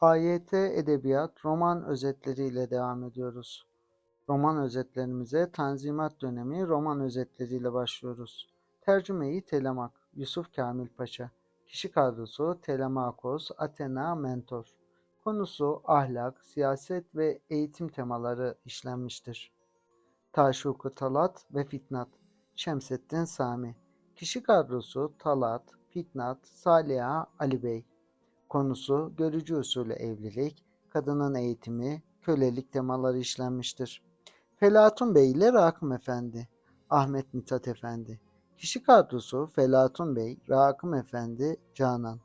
AYT Edebiyat roman özetleriyle devam ediyoruz. Roman özetlerimize Tanzimat dönemi roman özetleriyle başlıyoruz. Tercümeyi Telemak, Yusuf Kamil Paşa. Kişi kadrosu Telemakos, Athena, Mentor. Konusu ahlak, siyaset ve eğitim temaları işlenmiştir. Taşuku Talat ve Fitnat. Şemsettin Sami. Kişi kadrosu Talat, Fitnat, Saliha, Ali Bey. Konusu görücü usulü evlilik, kadının eğitimi, kölelik temaları işlenmiştir. Felatun Bey ile Rakım Efendi, Ahmet Mithat Efendi. Kişi kadrosu Felatun Bey, Rakım Efendi, Canan.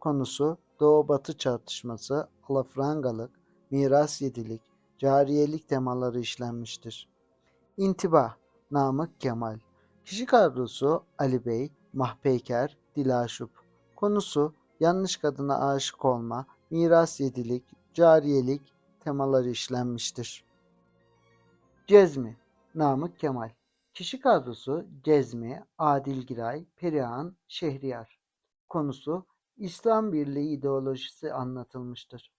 Konusu Doğu-Batı çatışması, alafrangalık, miras yedilik, cariyelik temaları işlenmiştir. İntibah, Namık Kemal. Kişi kadrosu Ali Bey, Mahpeyker, Dilaşup. Konusu yanlış kadına aşık olma, miras yedilik, cariyelik temaları işlenmiştir. Cezmi, Namık Kemal. Kişi kadrosu Cezmi, Adil Giray, Perihan, Şehriyar. Konusu İslam Birliği ideolojisi anlatılmıştır.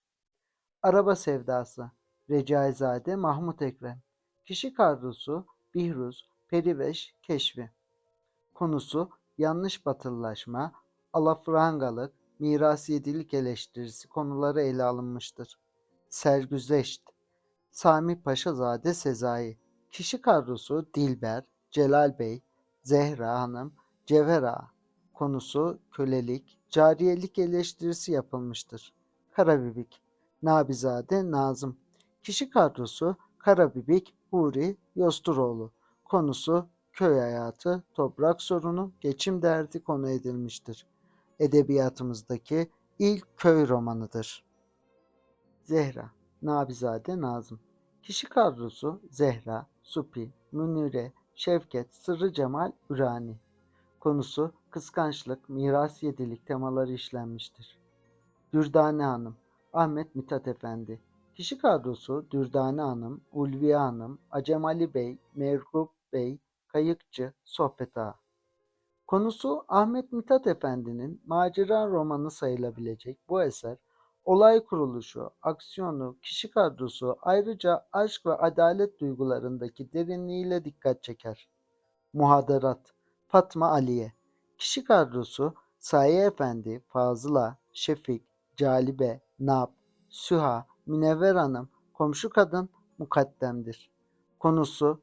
Araba Sevdası, Recaizade Mahmut Ekrem. Kişi kadrosu Bihruz, Periveş, Keşfi. Konusu yanlış batılılaşma, alafrangalık, mirasiyecilik eleştirisi konuları ele alınmıştır. Sergüzeşt, Sami Paşazade Sezai, kişi kadrosu Dilber, Celal Bey, Zehra Hanım, Cevher Ağa. Konusu kölelik, cariyelik eleştirisi yapılmıştır. Karabibik, Nabizade Nazım, kişi kadrosu Karabibik, Huri, Yosturoğlu. Konusu köy hayatı, toprak sorunu, geçim derdi konu edilmiştir edebiyatımızdaki ilk köy romanıdır. Zehra, Nabizade Nazım Kişi kadrosu Zehra, Supi, Münire, Şevket, Sırrı Cemal, Ürani. Konusu kıskançlık, miras yedilik temaları işlenmiştir. Dürdane Hanım, Ahmet Mithat Efendi. Kişi kadrosu Dürdane Hanım, Ulviye Hanım, Acemali Bey, Merhub Bey, Kayıkçı, Sohbet Ağa. Konusu Ahmet Mithat Efendi'nin macera romanı sayılabilecek bu eser, olay kuruluşu, aksiyonu, kişi kadrosu ayrıca aşk ve adalet duygularındaki derinliğiyle dikkat çeker. Muhadarat Fatma Aliye Kişi kadrosu Saye Efendi, Fazıla, Şefik, Calibe, Nab, Süha, Münevver Hanım, Komşu Kadın, Mukaddemdir. Konusu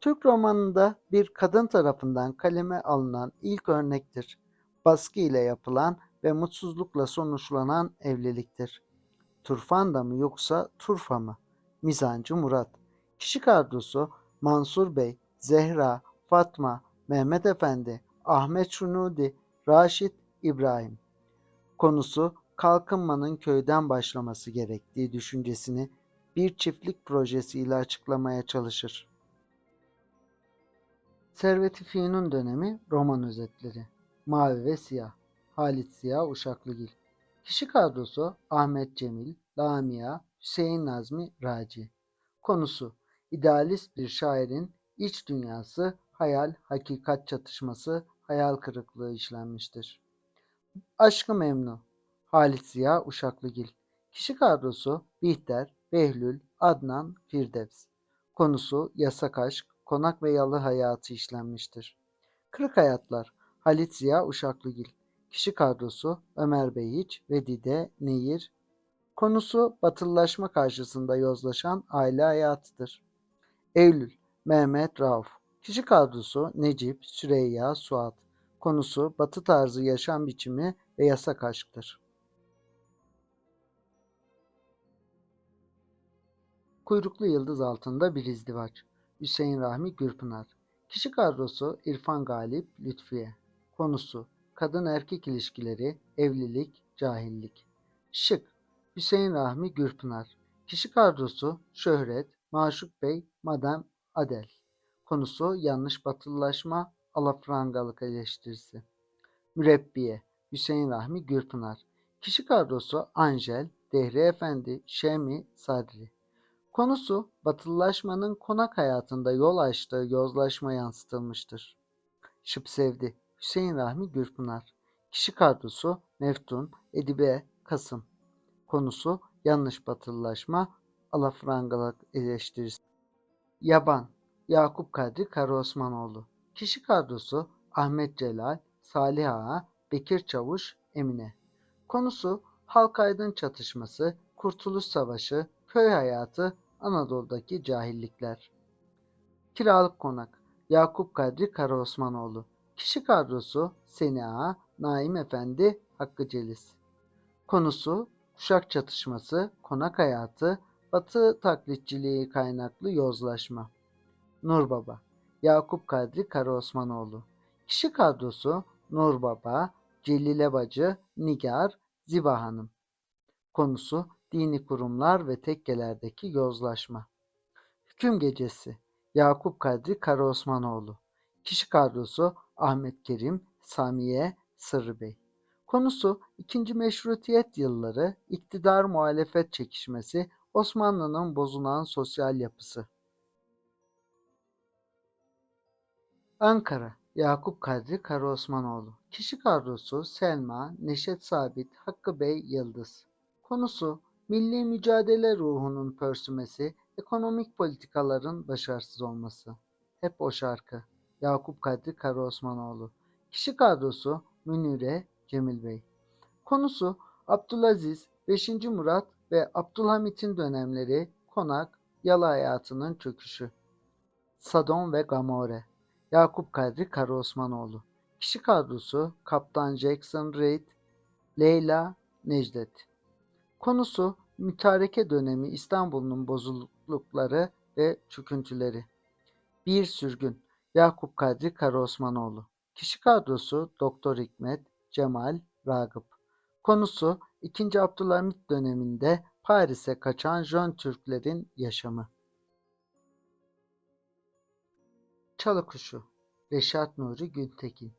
Türk romanında bir kadın tarafından kaleme alınan ilk örnektir. Baskı ile yapılan ve mutsuzlukla sonuçlanan evliliktir. Turfanda mı yoksa Turfa mı? Mizancı Murat. Kişi kadrosu Mansur Bey, Zehra, Fatma, Mehmet Efendi, Ahmet Şunudi, Raşit, İbrahim. Konusu kalkınmanın köyden başlaması gerektiği düşüncesini bir çiftlik projesiyle açıklamaya çalışır. Servet-i Fünun dönemi roman özetleri. Mavi ve Siyah. Halit Siyah Uşaklıgil. Kişi kadrosu Ahmet Cemil, Lamia, Hüseyin Nazmi Raci. Konusu idealist bir şairin iç dünyası, hayal, hakikat çatışması, hayal kırıklığı işlenmiştir. Aşkı Memnu Halit Ziya Uşaklıgil Kişi kadrosu Bihter, Behlül, Adnan, Firdevs. Konusu yasak aşk, konak ve yalı hayatı işlenmiştir. Kırık Hayatlar Halit Ziya Uşaklıgil Kişi kadrosu Ömer Beyiç ve Dide Nehir Konusu batılılaşma karşısında yozlaşan aile hayatıdır. Eylül Mehmet Rauf Kişi kadrosu Necip, Süreyya, Suat Konusu batı tarzı yaşam biçimi ve yasak aşktır. Kuyruklu yıldız altında bir izdivaç. Hüseyin Rahmi Gürpınar. Kişi kadrosu İrfan Galip Lütfiye. Konusu kadın erkek ilişkileri, evlilik, cahillik. Şık Hüseyin Rahmi Gürpınar. Kişi kadrosu Şöhret, Maşuk Bey, Madem Adel. Konusu yanlış batılılaşma, alafrangalık eleştirisi. Mürebbiye Hüseyin Rahmi Gürpınar. Kişi kadrosu Angel, Dehri Efendi, Şemi, Sadri. Konusu batılılaşmanın konak hayatında yol açtığı yozlaşma yansıtılmıştır. Şıp sevdi. Hüseyin Rahmi Gürpınar. Kişi kadrosu Meftun, Edibe, Kasım. Konusu yanlış batılılaşma, alafrangalık eleştirisi. Yaban, Yakup Kadri Karaosmanoğlu. Kişi kadrosu Ahmet Celal, Salih Ağa, Bekir Çavuş, Emine. Konusu Halk Aydın Çatışması, Kurtuluş Savaşı, Köy Hayatı, Anadolu'daki Cahillikler. Kiralık Konak Yakup Kadri Karaosmanoğlu. Kişi kadrosu Seni Ağa, Naim Efendi, Hakkı Celis. Konusu Kuşak Çatışması, Konak Hayatı, Batı taklitçiliği kaynaklı yozlaşma. Nur Baba Yakup Kadri Karaosmanoğlu. Kişi kadrosu Nur Baba, Celile Bacı, Nigar, Ziba Hanım. Konusu dini kurumlar ve tekkelerdeki yozlaşma. Hüküm Gecesi Yakup Kadri Karaosmanoğlu. Kişi kadrosu Ahmet Kerim, Samiye, Sırrı Bey. Konusu ikinci meşrutiyet yılları, iktidar muhalefet çekişmesi, Osmanlı'nın bozulan sosyal yapısı. Ankara Yakup Kadri Karaosmanoğlu. Kişi kadrosu Selma, Neşet Sabit, Hakkı Bey, Yıldız. Konusu milli mücadele ruhunun pörsümesi, ekonomik politikaların başarısız olması. Hep o şarkı. Yakup Kadri Karaosmanoğlu. Kişi kadrosu Münire, Cemil Bey. Konusu Abdülaziz, 5. Murat ve Abdülhamit'in dönemleri, konak, yalı hayatının çöküşü. Sadon ve Gamore. Yakup Kadri Karaosmanoğlu. Kişi kadrosu Kaptan Jackson Reed, Leyla Necdet. Konusu mütareke dönemi İstanbul'un bozuklukları ve çöküntüleri. Bir sürgün. Yakup Kadri Karaosmanoğlu. Kişi kadrosu Doktor Hikmet, Cemal, Ragıp. Konusu 2. Abdülhamit döneminde Paris'e kaçan Jön Türklerin yaşamı. Çalı Kuşu Reşat Nuri Gültekin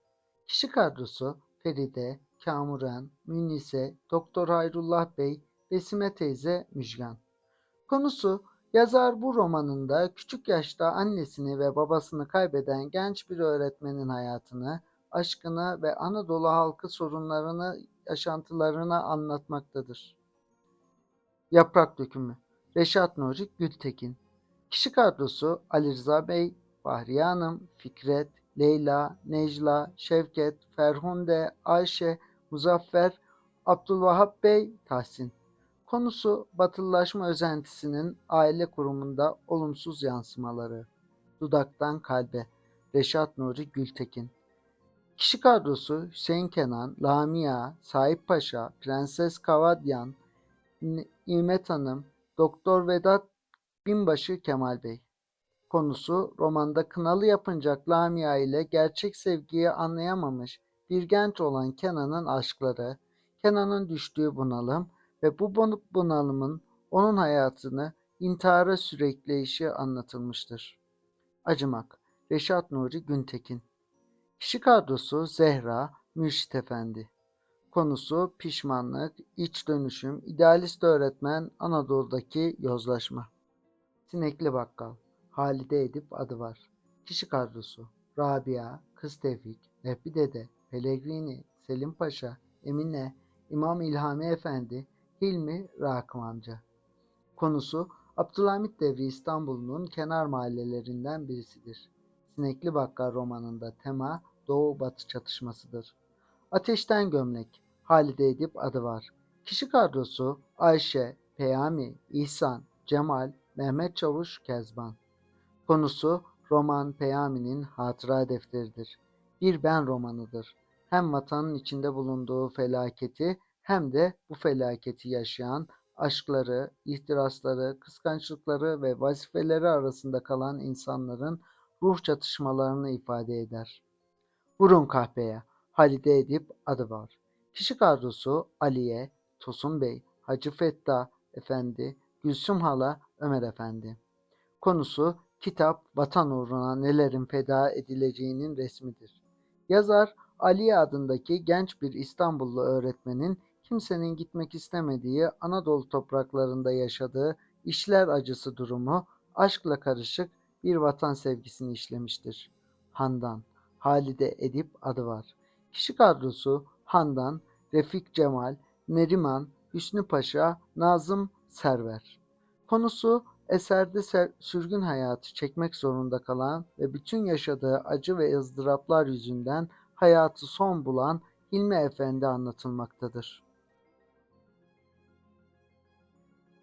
Kişi kadrosu Feride, Kamuran, Münise, Doktor Hayrullah Bey, Besime teyze, Müjgan. Konusu yazar bu romanında küçük yaşta annesini ve babasını kaybeden genç bir öğretmenin hayatını, aşkını ve Anadolu halkı sorunlarını, yaşantılarını anlatmaktadır. Yaprak Dökümü Reşat Nuri Gültekin Kişi kadrosu Ali Rıza Bey, Fahriye Hanım, Fikret, Leyla, Necla, Şevket, Ferhunde, Ayşe, Muzaffer, Abdülvahap Bey, Tahsin. Konusu batılılaşma özentisinin aile kurumunda olumsuz yansımaları. Dudaktan kalbe. Reşat Nuri Gültekin. Kişi kadrosu Hüseyin Kenan, Lamia, Sahip Paşa, Prenses Kavadyan, Nimet Hanım, Doktor Vedat Binbaşı Kemal Bey. Konusu romanda kınalı yapıncak Lamia ile gerçek sevgiyi anlayamamış bir genç olan Kenan'ın aşkları, Kenan'ın düştüğü bunalım ve bu bunalımın onun hayatını intihara sürükleyişi anlatılmıştır. Acımak Reşat Nuri Güntekin Kişi kadrosu Zehra Mürşit Efendi Konusu pişmanlık, iç dönüşüm, idealist öğretmen, Anadolu'daki yozlaşma. Sinekli Bakkal Halide Edip adı var. Kişi kadrosu Rabia, Kız Tevfik, Vehbi Dede, Pellegrini, Selim Paşa, Emine, İmam İlhami Efendi, Hilmi, Rakım amca. Konusu Abdülhamit devri İstanbul'un kenar mahallelerinden birisidir. Sinekli Bakkal romanında tema Doğu-Batı çatışmasıdır. Ateşten Gömlek, Halide Edip adı var. Kişi kadrosu Ayşe, Peyami, İhsan, Cemal, Mehmet Çavuş, Kezban. Konusu roman Peyami'nin hatıra defteridir. Bir ben romanıdır. Hem vatanın içinde bulunduğu felaketi hem de bu felaketi yaşayan aşkları, ihtirasları, kıskançlıkları ve vazifeleri arasında kalan insanların ruh çatışmalarını ifade eder. Vurun kahpeye, Halide Edip adı var. Kişi kadrosu Aliye, Tosun Bey, Hacı Fettah Efendi, Gülsüm Hala, Ömer Efendi. Konusu kitap vatan uğruna nelerin feda edileceğinin resmidir. Yazar Ali adındaki genç bir İstanbullu öğretmenin kimsenin gitmek istemediği Anadolu topraklarında yaşadığı işler acısı durumu aşkla karışık bir vatan sevgisini işlemiştir. Handan, Halide Edip adı var. Kişi kadrosu Handan, Refik Cemal, Neriman, Hüsnü Paşa, Nazım Server. Konusu eserde ser- sürgün hayatı çekmek zorunda kalan ve bütün yaşadığı acı ve ızdıraplar yüzünden hayatı son bulan Hilmi Efendi anlatılmaktadır.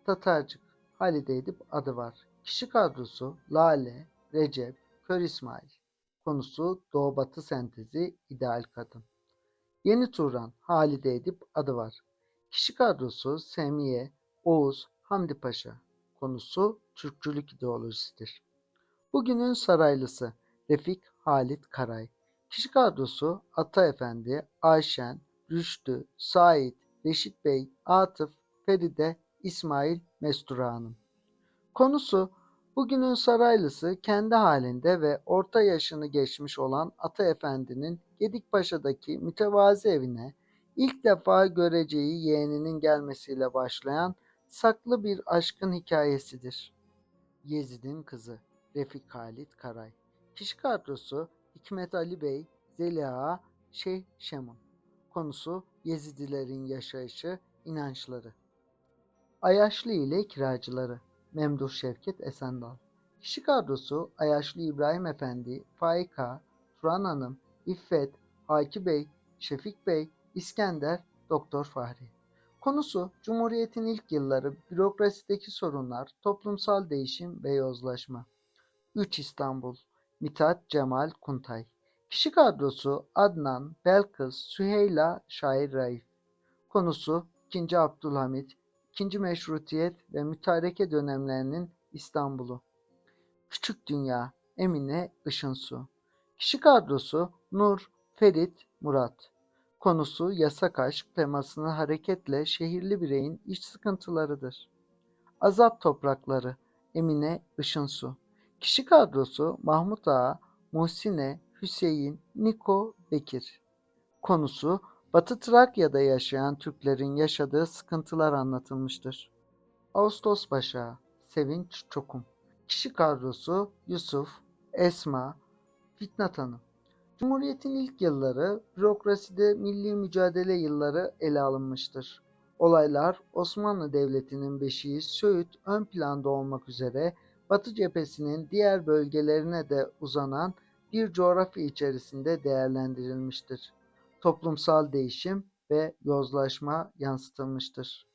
Tatarcık, Halide Edip adı var. Kişi kadrosu Lale, Recep, Kör İsmail. Konusu Doğu Batı sentezi ideal kadın. Yeni Turan, Halide Edip adı var. Kişi kadrosu Semiye, Oğuz, Hamdi Paşa. Konusu Türkçülük ideolojisidir. Bugünün saraylısı Refik Halit Karay. Kişi kadrosu Ata Efendi, Ayşen, Rüştü, Said, Reşit Bey, Atıf, Feride, İsmail, Mestura. Konusu bugünün saraylısı kendi halinde ve orta yaşını geçmiş olan Ata Efendi'nin Gedikpaşa'daki mütevazi evine ilk defa göreceği yeğeninin gelmesiyle başlayan saklı bir aşkın hikayesidir. Yezid'in kızı Refik Halit Karay. Kişi kadrosu Hikmet Ali Bey, Zeliha, Şeyh Şemun. Konusu Yezidilerin yaşayışı, inançları. Ayaşlı ile kiracıları. Memduh Şevket Esendal. Kişi kadrosu Ayaşlı İbrahim Efendi, Faika, Turan Hanım, İffet, Haki Bey, Şefik Bey, İskender, Doktor Fahri. Konusu Cumhuriyet'in ilk yılları, bürokrasideki sorunlar, toplumsal değişim ve yozlaşma. 3 İstanbul, Mithat Cemal Kuntay. Kişi kadrosu Adnan, Belkıs, Süheyla, Şair Raif. Konusu 2. Abdülhamit, 2. Meşrutiyet ve mütareke dönemlerinin İstanbul'u. Küçük Dünya, Emine Işınsu. Kişi kadrosu Nur, Ferit, Murat. Konusu yasak aşk temasını hareketle şehirli bireyin iç sıkıntılarıdır. Azap Toprakları, Emine Işınsu. Kişi kadrosu Mahmut Ağa, Muhsine, Hüseyin, Niko, Bekir. Konusu Batı Trakya'da yaşayan Türklerin yaşadığı sıkıntılar anlatılmıştır. Ağustos Başağı, Sevinç Çokum. Kişi kadrosu Yusuf, Esma, Fitnat Hanım. Cumhuriyetin ilk yılları, bürokraside milli mücadele yılları ele alınmıştır. Olaylar Osmanlı Devleti'nin beşiği Söğüt ön planda olmak üzere Batı cephesinin diğer bölgelerine de uzanan bir coğrafya içerisinde değerlendirilmiştir. Toplumsal değişim ve yozlaşma yansıtılmıştır.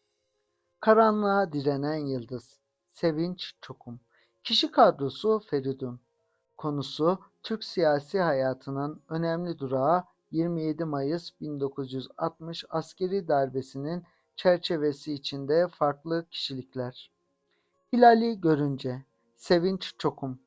Karanlığa direnen yıldız. Sevinç Çokum. Kişi kadrosu Feridun. Konusu Türk siyasi hayatının önemli durağı 27 Mayıs 1960 askeri darbesinin çerçevesi içinde farklı kişilikler. Hilal'i görünce Sevinç Çokum.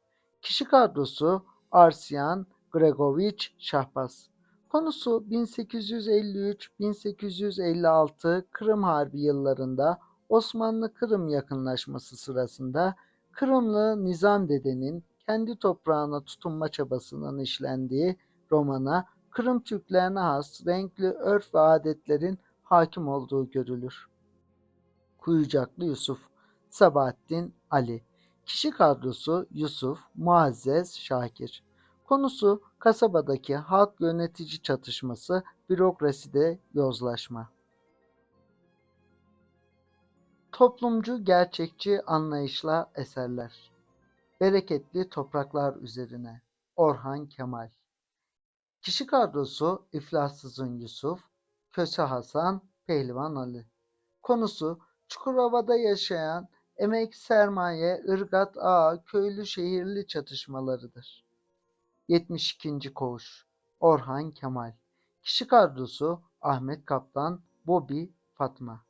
Kişi kadrosu Arsiyan Gregoviç Şahbaz. Konusu 1853-1856 Kırım Harbi yıllarında Osmanlı Kırım yakınlaşması sırasında Kırımlı Nizam Dede'nin kendi toprağına tutunma çabasının işlendiği romana Kırım Türklerine has renkli örf ve adetlerin hakim olduğu görülür. Kuyucaklı Yusuf, Sabahattin Ali. Kişi kadrosu Yusuf, Muazzez, Şakir. Konusu kasabadaki halk yönetici çatışması, bürokraside yozlaşma. Toplumcu gerçekçi anlayışla eserler. Bereketli topraklar üzerine. Orhan Kemal. Kişi kadrosu İflassızın Yusuf, Köse Hasan, Pehlivan Ali. Konusu Çukurova'da yaşayan emek, sermaye, ırgat, ağa, köylü şehirli çatışmalarıdır. 72. Koğuş Orhan Kemal. Kişi kadrosu Ahmet Kaptan, Bobby, Fatma.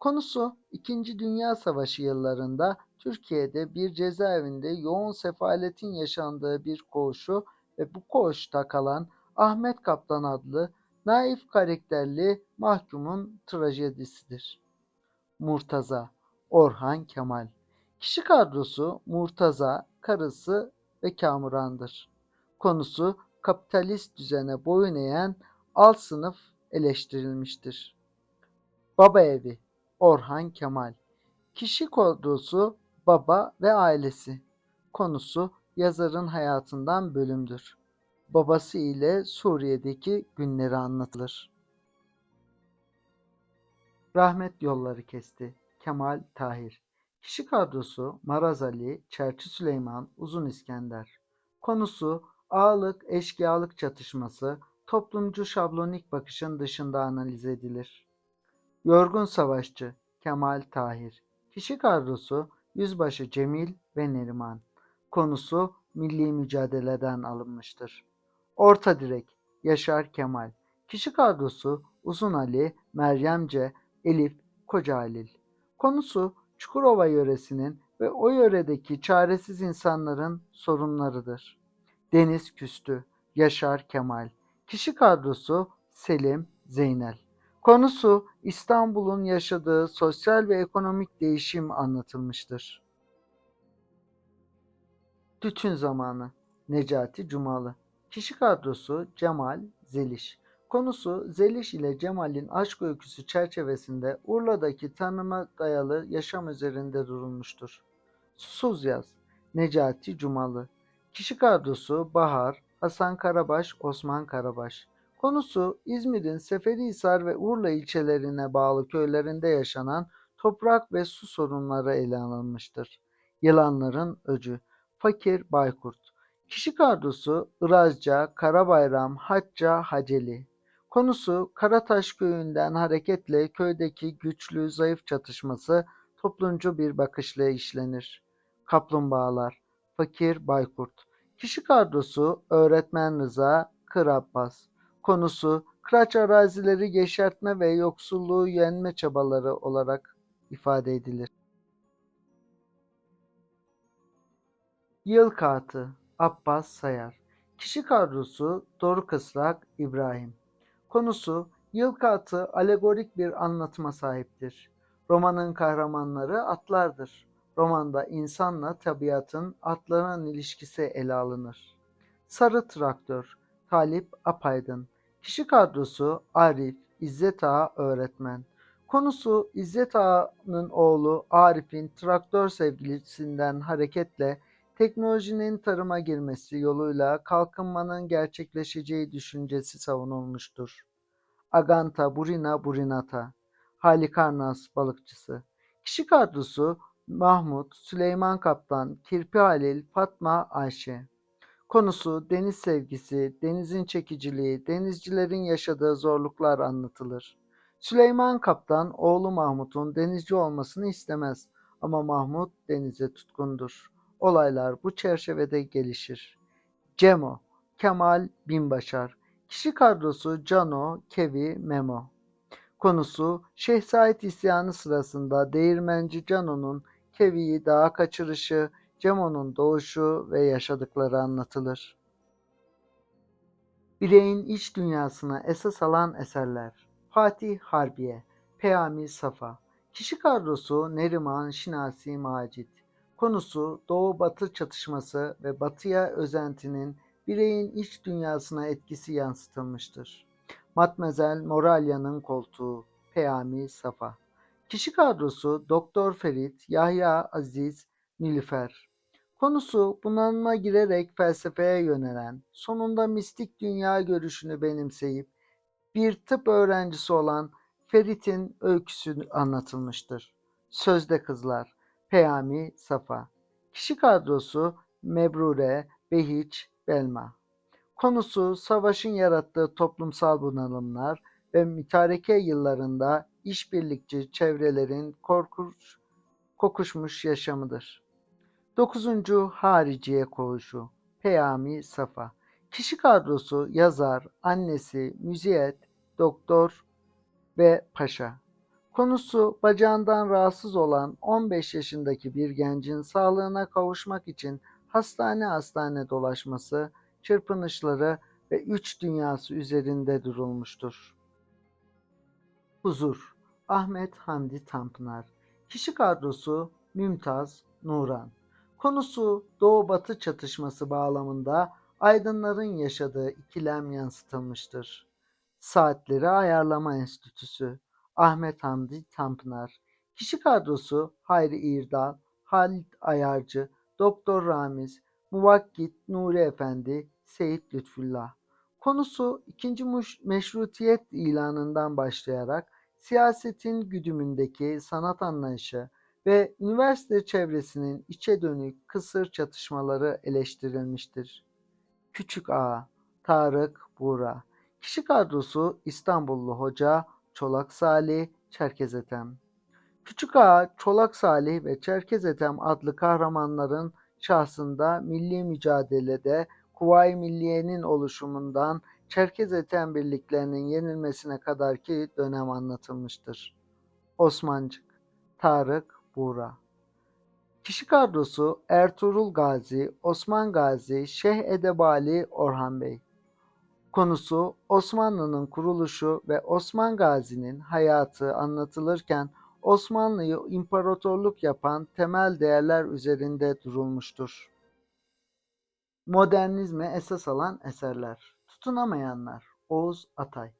Konusu İkinci Dünya Savaşı yıllarında Türkiye'de bir cezaevinde yoğun sefaletin yaşandığı bir koğuşu ve bu koğuşta kalan Ahmet Kaptan adlı naif karakterli mahkumun trajedisidir. Murtaza Orhan Kemal Kişi kadrosu Murtaza, karısı ve Kamuran'dır. Konusu kapitalist düzene boyun eğen alt sınıf eleştirilmiştir. Baba Evi Orhan Kemal Kişi kadrosu Baba ve ailesi. Konusu yazarın hayatından bölümdür. Babası ile Suriye'deki günleri anlatılır. Rahmet yolları kesti. Kemal Tahir. Kişi kadrosu Maraz Ali, Çerçi Süleyman, Uzun İskender. Konusu ağalık, eşkıyalık çatışması, toplumcu şablonik bakışın dışında analiz edilir. Yorgun Savaşçı Kemal Tahir. Kişi kadrosu Yüzbaşı Cemil ve Neriman. Konusu milli mücadeleden alınmıştır. Orta direk Yaşar Kemal. Kişi kadrosu Uzun Ali, Meryemce, Elif, Koca Halil. Konusu Çukurova yöresinin ve o yöredeki çaresiz insanların sorunlarıdır. Deniz Küstü, Yaşar Kemal. Kişi kadrosu Selim, Zeynel. Konusu İstanbul'un yaşadığı sosyal ve ekonomik değişim anlatılmıştır. Tütün Zamanı Necati Cumalı Kişi kadrosu Cemal, Zeliş. Konusu Zeliş ile Cemal'in aşk öyküsü çerçevesinde Urla'daki tanıma dayalı yaşam üzerinde durulmuştur. Susuz Yaz Necati Cumalı Kişi kadrosu Bahar, Hasan Karabaş, Osman Karabaş. Konusu İzmir'in Seferihisar ve Urla ilçelerine bağlı köylerinde yaşanan toprak ve su sorunları ele alınmıştır. Yılanların Öcü Fakir Baykurt Kişi kadrosu Irazca, Karabayram, Hacca, Haceli. Konusu Karataş köyünden hareketle köydeki güçlü zayıf çatışması toplumcu bir bakışla işlenir. Kaplumbağalar Fakir Baykurt Kişi kadrosu Öğretmen Rıza, Kır Abbas. Konusu Kıraç arazileri yeşertme ve yoksulluğu yenme çabaları olarak ifade edilir. Yıl Kağıtı Abbas Sayar Kişi kadrosu Doruk Israk İbrahim Konusu Yıl Kağıtı alegorik bir anlatıma sahiptir. Romanın kahramanları atlardır. Romanda insanla tabiatın, atların ilişkisi ele alınır. Sarı Traktör Talip Apaydın Kişi kadrosu Arif, İzzet Ağa öğretmen. Konusu İzzet Ağa'nın oğlu Arif'in traktör sevgilisinden hareketle teknolojinin tarıma girmesi yoluyla kalkınmanın gerçekleşeceği düşüncesi savunulmuştur. Aganta Burina Burinata Halikarnas balıkçısı Kişi kadrosu Mahmut, Süleyman Kaptan, Kirpi Halil, Fatma Ayşe Konusu deniz sevgisi, denizin çekiciliği, denizcilerin yaşadığı zorluklar anlatılır. Süleyman Kaptan oğlu Mahmut'un denizci olmasını istemez ama Mahmut denize tutkundur. Olaylar bu çerçevede gelişir. Cemo, Kemal Binbaşar, kişi kadrosu Cano, Kevi, Memo. Konusu Şeyh Said isyanı sırasında değirmenci Cano'nun Kevi'yi dağa kaçırışı, Cemo'nun doğuşu ve yaşadıkları anlatılır. Bireyin iç dünyasına esas alan eserler. Fatih Harbiye, Peyami Safa, Kişi kadrosu Neriman Şinasi Macit. Konusu Doğu-Batı çatışması ve Batı'ya özentinin bireyin iç dünyasına etkisi yansıtılmıştır. Matmazel Moralya'nın koltuğu, Peyami Safa. Kişi kadrosu Doktor Ferit, Yahya Aziz, Nilüfer. Konusu bunalıma girerek felsefeye yönelen, sonunda mistik dünya görüşünü benimseyip bir tıp öğrencisi olan Ferit'in öyküsü anlatılmıştır. Sözde Kızlar, Peyami Safa. Kişi kadrosu Mebrure, Behiç, Belma. Konusu savaşın yarattığı toplumsal bunalımlar ve mütareke yıllarında işbirlikçi çevrelerin korkunç kokuşmuş yaşamıdır. Dokuzuncu Hariciye Koğuşu Peyami Safa Kişi kadrosu yazar, annesi, müziyet, doktor ve paşa. Konusu bacağından rahatsız olan 15 yaşındaki bir gencin sağlığına kavuşmak için hastane hastane dolaşması, çırpınışları ve üç dünyası üzerinde durulmuştur. Huzur Ahmet Hamdi Tanpınar Kişi kadrosu Mümtaz Nuran Konusu Doğu-Batı çatışması bağlamında aydınların yaşadığı ikilem yansıtılmıştır. Saatleri Ayarlama Enstitüsü Ahmet Hamdi Tanpınar Kişi kadrosu Hayri İrdal, Halit Ayarcı, Doktor Ramiz, Muvakkit Nuri Efendi, Seyit Lütfullah. Konusu 2. Meşrutiyet ilanından başlayarak siyasetin güdümündeki sanat anlayışı ve üniversite çevresinin içe dönük kısır çatışmaları eleştirilmiştir. Küçük Ağa Tarık Buğra Kişi kadrosu İstanbullu Hoca Çolak Salih Çerkez Ethem Küçük Ağa, Çolak Salih ve Çerkez Ethem adlı kahramanların şahsında milli mücadelede Kuvayi Milliye'nin oluşumundan Çerkez Ethem birliklerinin yenilmesine kadarki dönem anlatılmıştır. Osmancık Tarık Buğra Kişi kadrosu Ertuğrul Gazi, Osman Gazi, Şeyh Edebali, Orhan Bey. Konusu Osmanlı'nın kuruluşu ve Osman Gazi'nin hayatı anlatılırken Osmanlı'yı imparatorluk yapan temel değerler üzerinde durulmuştur. Modernizme esas alan eserler. Tutunamayanlar Oğuz Atay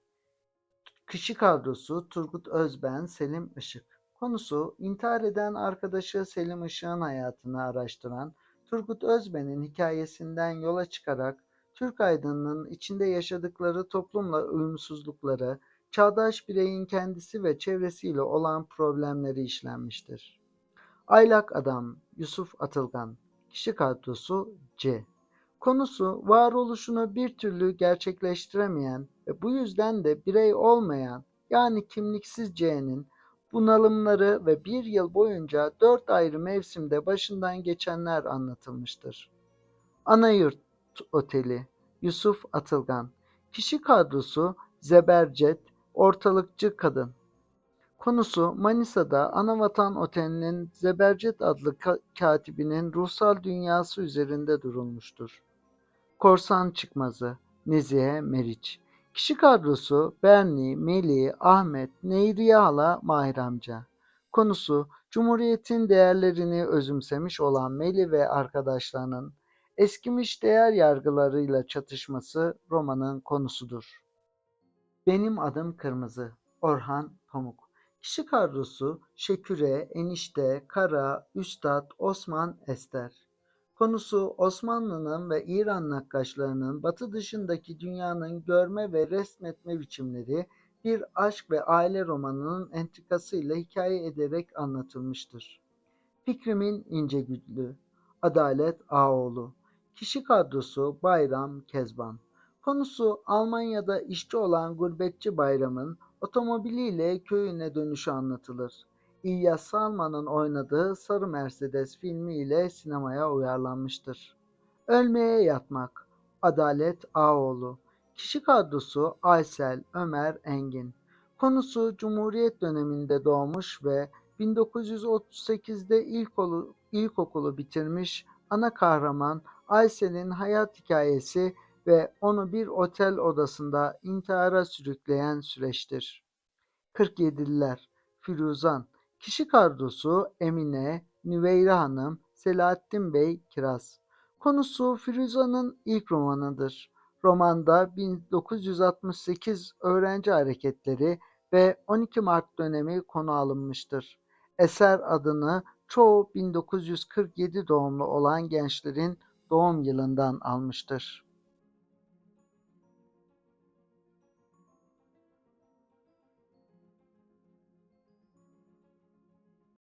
Kişi kadrosu Turgut Özben, Selim Işık Konusu intihar eden arkadaşı Selim Işık'ın hayatını araştıran Turgut Özben'in hikayesinden yola çıkarak Türk aydınının içinde yaşadıkları toplumla uyumsuzlukları, çağdaş bireyin kendisi ve çevresiyle olan problemleri işlenmiştir. Aylak Adam Yusuf Atılgan Kişi kadrosu C. Konusu varoluşunu bir türlü gerçekleştiremeyen ve bu yüzden de birey olmayan yani kimliksiz C'nin bunalımları ve bir yıl boyunca dört ayrı mevsimde başından geçenler anlatılmıştır. Anayurt Oteli Yusuf Atılgan Kişi kadrosu Zebercet Ortalıkçı Kadın Konusu Manisa'da Anavatan Oteli'nin Zebercet adlı katibinin ruhsal dünyası üzerinde durulmuştur. Korsan Çıkmazı Nezihe Meriç Kişi kadrosu Berni, Melih, Ahmet, Neyriye Hala, Mahir Amca. Konusu Cumhuriyet'in değerlerini özümsemiş olan Melih ve arkadaşlarının eskimiş değer yargılarıyla çatışması romanın konusudur. Benim adım Kırmızı Orhan Pamuk Kişi kadrosu Şeküre, Enişte, Kara, Üstad, Osman, Ester. Konusu Osmanlı'nın ve İran nakkaşlarının batı dışındaki dünyanın görme ve resmetme biçimleri bir aşk ve aile romanının entrikasıyla hikaye ederek anlatılmıştır. Fikrimin İncegüllü Adalet Ağoğlu Kişi kadrosu Bayram Kezban Konusu Almanya'da işçi olan gurbetçi Bayram'ın otomobiliyle köyüne dönüşü anlatılır. İlyas Salman'ın oynadığı Sarı Mercedes filmi ile sinemaya uyarlanmıştır. Ölmeye Yatmak Adalet Ağoğlu Kişi kadrosu Aysel Ömer Engin Konusu Cumhuriyet döneminde doğmuş ve 1938'de ilkokulu, ilkokulu bitirmiş ana kahraman Aysel'in hayat hikayesi ve onu bir otel odasında intihara sürükleyen süreçtir. 47'liler Firuzan Kişi kadrosu Emine, Nüveyre Hanım, Selahattin Bey Kiraz. Konusu Firuzan'ın ilk romanıdır. Romanda 1968 öğrenci hareketleri ve 12 Mart dönemi konu alınmıştır. Eser adını çoğu 1947 doğumlu olan gençlerin doğum yılından almıştır.